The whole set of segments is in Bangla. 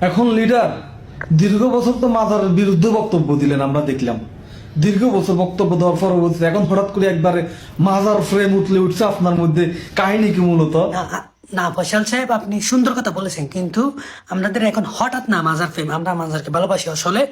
এখন লিডার দীর্ঘ বছর তো মাজারের বিরুদ্ধে বক্তব্য দিলেন আমরা দেখলাম। দীর্ঘ বছর বক্তব্য দেওয়ার পরবর্তীতে এখন হঠাৎ করে একবারে মাজার ফ্রেম উঠলে উঠছে আপনার মধ্যে কাহিনী কি মূলত? না, ফসল সাহেব আপনি সুন্দর কথা বলেছেন কিন্তু আমাদের এখন হঠাৎ না মাজার ফ্রেম আমরা মাজারকে ভালোবাসি আসলে।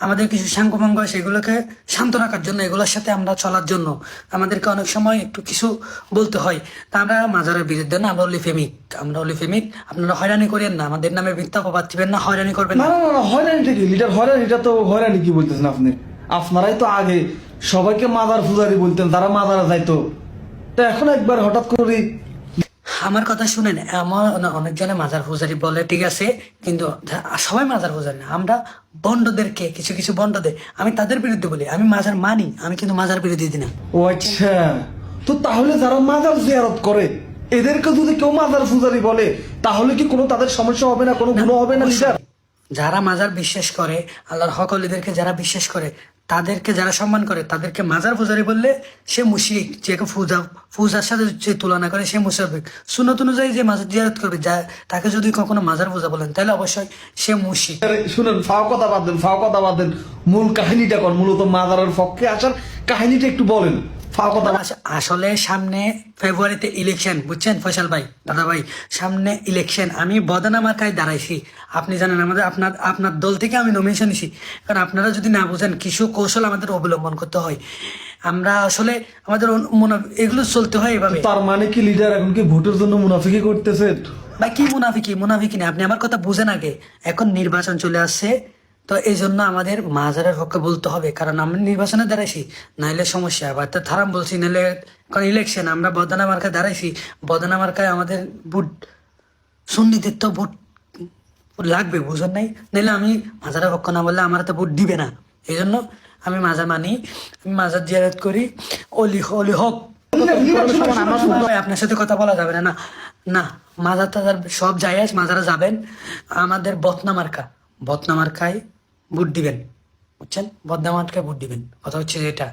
আমাদের কিছু সাঙ্গভঙ্গ সেগুলোকে শান্ত রাখার জন্য এগুলোর সাথে আমরা চলার জন্য আমাদেরকে অনেক সময় একটু কিছু বলতে হয়। তা আমরা মাজারের বিরুদ্ধে না আমরা অলি ফেমিক আমরা অলি ফেমিক আপনারা হয়রানি করেন না আমাদের নামে মিথ্যা অপবাদ দিবেন না হয়রানি করবেন না। না না না, না হয়রানিটা কি লিডার হয়রানিটা তো হয়রানি কি বলতেছেন আপনি? আপনারাই তো আগে সবাইকে মাদার ফুজারি বলতেন তারা মাদারা যাইতো। তো এখন একবার হঠাৎ করে আমার কথা শুনেন আমার অনেকজনে মাজার পূজারি বলে ঠিক আছে কিন্তু সবাই মাজার পূজারি না আমরা বন্ডদেরকে কিছু কিছু বন্ডদের আমি তাদের বিরুদ্ধে বলি আমি মাজার মানি আমি কিন্তু মাজার বিরোধী দিই না। ও আচ্ছা তো তাহলে যারা মাজার জিয়ারত করে এদেরকে যদি কেউ মাজার পূজারি বলে তাহলে কি কোনো তাদের সমস্যা হবে না কোনো গুণ হবে না যারা মাজার বিশ্বাস করে আল্লাহর হকলিদেরকে যারা বিশ্বাস করে তাদেরকে যারা সম্মান করে, তাদেরকে মাজার ফুজারি বললে সে মুশিক যে ফুজা ফুজার সাথে যে তুলনা করে সে মুশাফিক সুনত অনুযায়ী যে মাজার জিয়ারত করবে, যা, তাকে যদি কখনো মাজার ফুজা বলেন, তাহলে অবশ্যই সে মুশিক শুনেন, ফাও কথা বাদ দেন, ফাও কথা বাদ দেন। মূল কাহিনীটা কর মূলত মাজারের পক্ষে আসার কাহিনীটা একটু বলেন। আসলে সামনে ফেব্রুয়ারিতে ইলেকশন বুঝছেন? ফয়সাল ভাই দাদা ভাই সামনে ইলেকশন আমি বদনা মার্কায় দাঁড়াইছি। আপনি জানেন আমাদের আপনার আপনার দল থেকে আমি নমিনেশন নিছি। কারণ আপনারা যদি না বুঝেন কিছু কৌশল আমাদের অবলম্বন করতে হয়। আমরা আসলে আমাদের মনে এগুলো চলতে হয় এভাবে। তার মানে কি লিডার এখন কি ভোটের জন্য মুনাফিকি করতেছে? ভাই কি মুনাফিকি? মুনাফিকি না আপনি আমার কথা বুঝেন আগে। এখন নির্বাচন চলে আসছে। তো এই জন্য আমাদের মাজারের পক্ষে বলতে হবে, কারণ আমরা নির্বাচনে দাঁড়াইছি, নাইলে সমস্যা বা তো থারাম বলছি, নাইলে কারণ ইলেকশন আমরা বদনা মার্কায় দাঁড়াইছি, বদনা মার্কায় আমাদের ভোট সুন্নিদের তো ভোট লাগবে, বুঝেন নাই? নাইলে আমি মাজারের পক্ষ না বললে আমার তো ভোট দিবে না। এই জন্য আমি মাজার মানি, আমি মাজার জিয়ারত করি, অলি অলি হক। আপনার সাথে কথা বলা যাবে না না না, মাজার টাজার সব জায়গায় মাজারা যাবেন। আমাদের বদনা মার্কা, বদনা মার্কায় ভোট দিবেন বুঝছেন? বদনাম আটকে ভোট দিবেন। কথা হচ্ছে যেটা